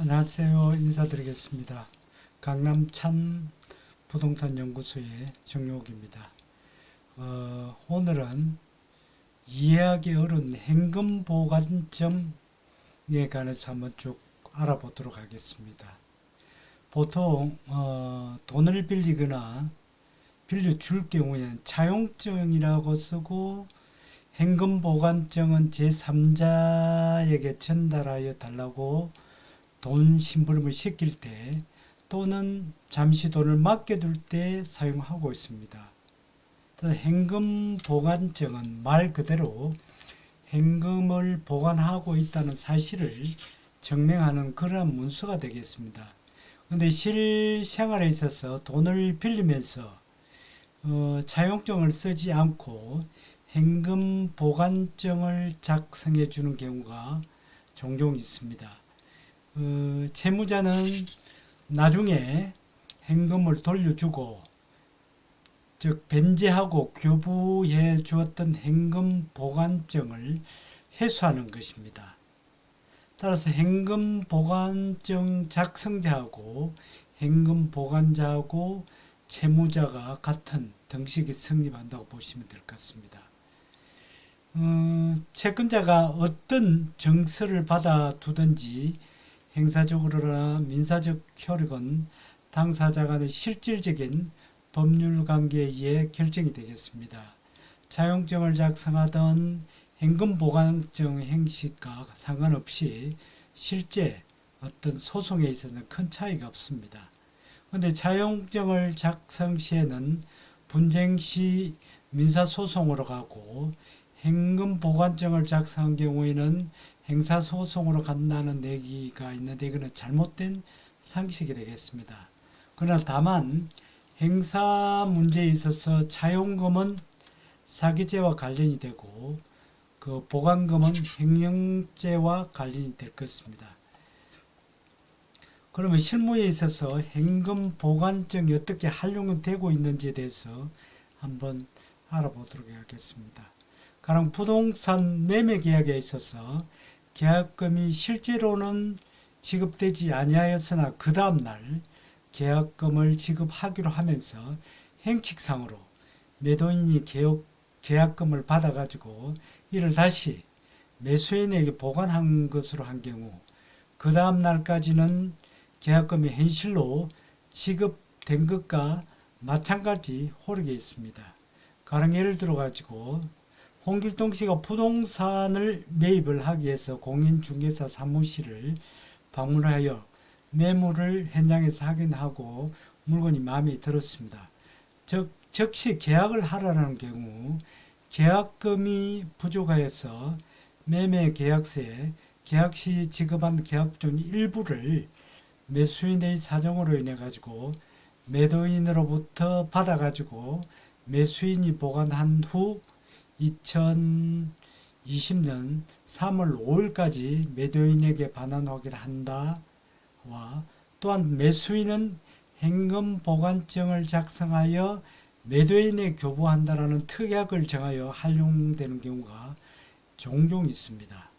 안녕하세요. 인사드리겠습니다. 강남 참 부동산 연구소의 정용욱입니다. 어, 오늘은 이해하기 어려운 현금 보관점에 관해서 한번 쭉 알아보도록 하겠습니다. 보통 어, 돈을 빌리거나 빌려줄 경우에는 차용증이라고 쓰고 현금 보관증은 제3자에게 전달하여 달라고 돈 심부름을 시킬 때 또는 잠시 돈을 맡겨둘 때 사용하고 있습니다. 또 현금 보관증은 말 그대로 현금을 보관하고 있다는 사실을 증명하는 그러한 문서가 되겠습니다. 근데 실생활에 있어서 돈을 빌리면서 어, 차용증을 쓰지 않고 현금 보관증을 작성해 주는 경우가 종종 있습니다. 어, 채무자는 나중에 현금을 돌려주고 즉 변제하고 교부해 주었던 현금 보관증을 회수하는 것입니다. 따라서 현금 보관증 작성자하고 현금 보관자하고 채무자가 같은 등식이 성립한다고 보시면 될 것 같습니다. 어, 채권자가 어떤 정서를 받아두든지 행사적으로나 민사적 효력은 당사자 간의 실질적인 법률 관계에 의해 결정이 되겠습니다. 차용증을 작성하던 현금 보관증 행식과 상관없이 실제 어떤 소송에 있어서는 큰 차이가 없습니다. 그런데 차용증을 작성 시에는 분쟁 시 민사소송으로 가고 현금 보관증을 작성한 경우에는 행사 소송으로 간다는 얘기가 있는데 이거는 잘못된 상식이 되겠습니다. 그러나 다만 행사 문제에 있어서 차용금은 사기죄와 관련이 되고 그 보관금은 횡령죄와 관련이 될 것입니다. 그러면 실무에 있어서 현금 보관증이 어떻게 활용되고 있는지에 대해서 한번 알아보도록 하겠습니다. 가령 부동산 매매 계약에 있어서 계약금이 실제로는 지급되지 아니하였으나 그 다음 날 계약금을 지급하기로 하면서 행칙상으로 매도인이 계약, 계약금을 받아가지고 이를 다시 매수인에게 보관한 것으로 한 경우 그 다음 날까지는 계약금이 현실로 지급된 것과 마찬가지 호르게 있습니다. 가령 예를 들어 가지고 홍길동 씨가 부동산을 매입을 하기 위해서 공인중개사 사무실을 방문하여 매물을 현장에서 확인하고 물건이 마음에 들었습니다. 즉, 즉시 계약을 하라는 경우 계약금이 부족하여서 매매 계약서에 계약 시 지급한 계약종 일부를 매수인의 사정으로 인해 가지고 매도인으로부터 받아 가지고 매수인이 보관한 후 2020년 3월 5일까지 매도인에게 반환 확인을 한다와 또한 매수인은 현금 보관증을 작성하여 매도인에 교부한다라는 특약을 정하여 활용되는 경우가 종종 있습니다.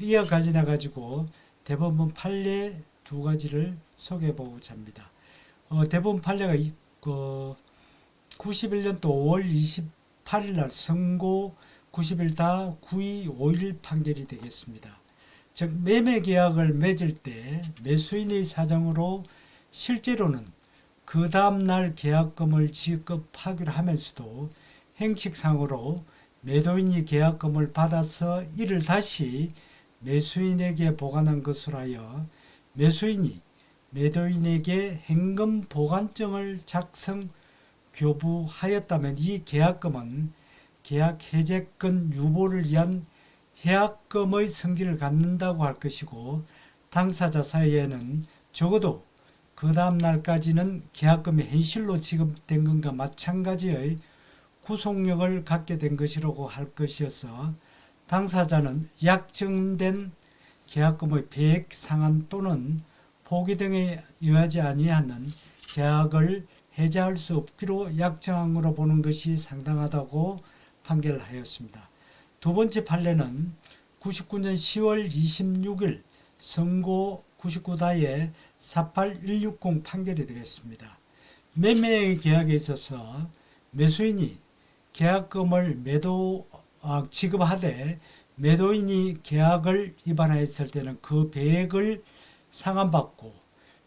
이와 관련해 가지고 대법원 판례 두 가지를 소개해 보고자 합니다. 어, 대법원 판례가 이- 그 91년도 5월 28일 날 선고 90일 다 9위 5일 판결이 되겠습니다. 즉 매매 계약을 맺을 때 매수인의 사정으로 실제로는 그 다음 날 계약금을 지급 하기로 하면서도 행식상으로 매도인이 계약금을 받아서 이를 다시 매수인에게 보관한 것으로 하여 매수인이 매도인에게 현금 보관증을 작성 교부하였다면 이 계약금은 계약 해제권 유보를 위한 해약금의 성질을 갖는다고 할 것이고 당사자 사이에는 적어도 그 다음 날까지는 계약금이 현실로 지급된 것과 마찬가지의 구속력을 갖게 된 것이라고 할 것이어서 당사자는 약정된 계약금의 배액 상한 또는 포기 등에 의하지 아니하는 계약을 해제할 수 없기로 약정으로 보는 것이 상당하다고 판결을 하였습니다. 두 번째 판례는 99년 10월 26일 선고 99다의 48160 판결이 되겠습니다. 매매 계약에 있어서 매수인이 계약금을 매도 아, 지급하되 매도인이 계약을 위반하였을 때는 그 배액을 상환받고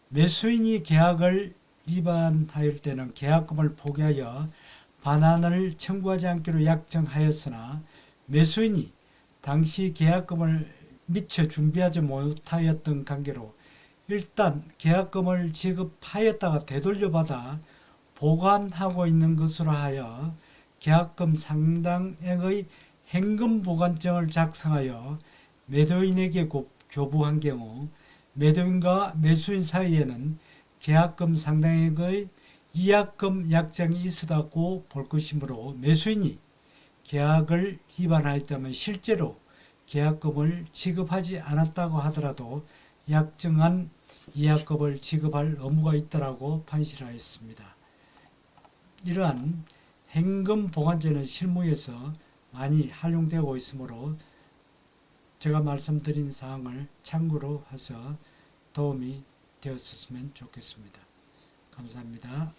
매수인이 계약을 위반하였을 때는 계약금을 포기하여 반환을 청구하지 않기로 약정하였으나 매수인이 당시 계약금을 미처 준비하지 못하였던 관계로 일단 계약금을 지급하였다가 되돌려받아 보관하고 있는 것으로 하여 계약금 상당액의 현금 보관증을 작성하여 매도인에게 고- 교부한 경우 매도인과 매수인 사이에는 계약금 상당액의 이약금 약정이 있었다고 볼 것이므로 매수인이 계약을 위반하였다면 실제로 계약금을 지급하지 않았다고 하더라도 약정한 이약금을 지급할 의무가 있다라고 판시하였습니다. 이러한 현금 보관제는 실무에서 많이 활용되고 있으므로 제가 말씀드린 사항을 참고로 해서 도움이 되었으면 좋겠습니다. 감사합니다.